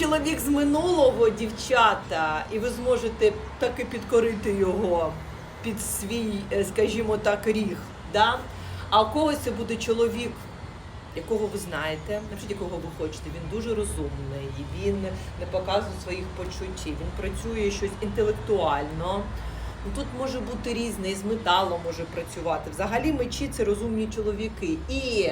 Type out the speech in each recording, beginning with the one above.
чоловік з минулого, дівчата, і ви зможете таки підкорити його під свій, е, скажімо так, ріг. Да? А у когось це буде чоловік, якого ви знаєте, напишіть, якого ви хочете. Він дуже розумний, він не показує своїх почуттів, він працює щось інтелектуально. Ну, Тут може бути різне, і з металом може працювати. Взагалі мечі це розумні чоловіки. І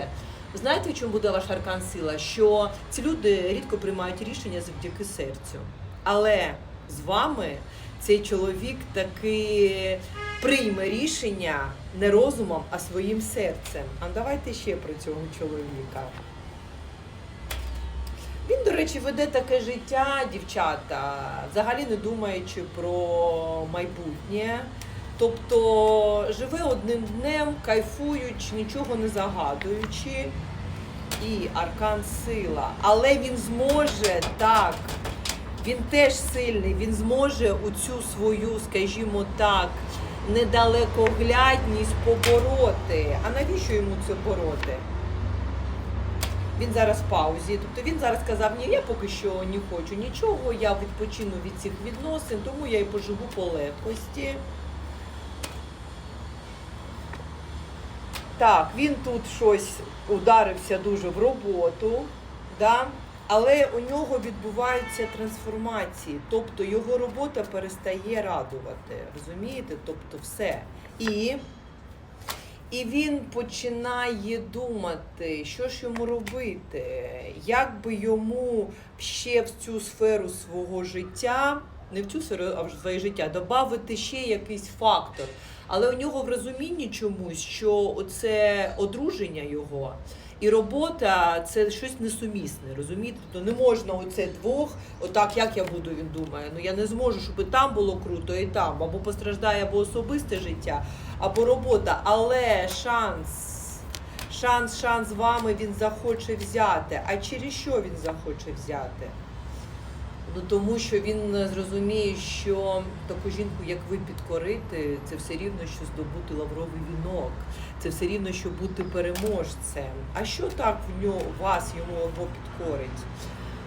знаєте, в чому буде ваш аркан сила? Що ці люди рідко приймають рішення завдяки серцю. Але з вами цей чоловік таки прийме рішення не розумом, а своїм серцем. А давайте ще про цього чоловіка. Він, до речі, веде таке життя, дівчата, взагалі не думаючи про майбутнє. Тобто живе одним днем, кайфуючи, нічого не загадуючи. І аркан сила. Але він зможе так. Він теж сильний, він зможе у цю свою, скажімо так, недалекоглядність побороти. А навіщо йому це бороти? Він зараз в паузі. Тобто він зараз сказав, ні, я поки що не хочу нічого, я відпочину від цих відносин, тому я і поживу по легкості. Так, він тут щось ударився дуже в роботу, да? але у нього відбуваються трансформації, тобто його робота перестає радувати. Розумієте? Тобто все. І і він починає думати, що ж йому робити, як би йому ще в цю сферу свого життя, не в цю сферу, а в своє життя, додати ще якийсь фактор. Але у нього в розумінні чомусь, що оце одруження його і робота це щось несумісне, розумієте? Тобто не можна оце двох, отак як я буду, він думає. Ну я не зможу, щоб і там було круто, і там, або постраждає або особисте життя, або робота. Але шанс, шанс, шанс з вами він захоче взяти. А через що він захоче взяти? Ну тому що він зрозуміє, що таку жінку, як ви підкорити, це все рівно, що здобути лавровий вінок, це все рівно, що бути переможцем. А що так в нього вас йому або підкорить?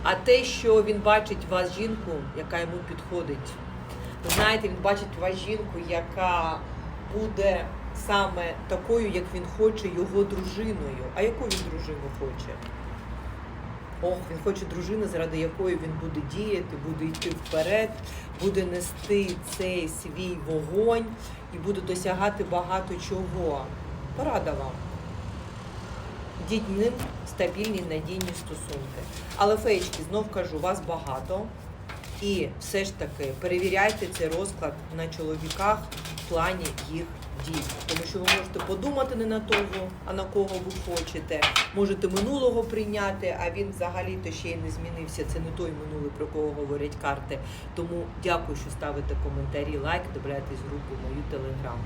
А те, що він бачить вас жінку, яка йому підходить. Ви знаєте, він бачить вас жінку, яка буде саме такою, як він хоче, його дружиною. А яку він дружину хоче? Ох, він хоче дружини, заради якої він буде діяти, буде йти вперед, буде нести цей свій вогонь і буде досягати багато чого. Порада вам. Йдіть ним стабільні надійні стосунки. Але феєчки, знов кажу, вас багато. І все ж таки перевіряйте цей розклад на чоловіках плані їх дій. Тому що ви можете подумати не на того, а на кого ви хочете. Можете минулого прийняти, а він взагалі-то ще й не змінився. Це не той минулий, про кого говорять карти. Тому дякую, що ставите коментарі, лайк, добираєтесь в групу мою телеграм.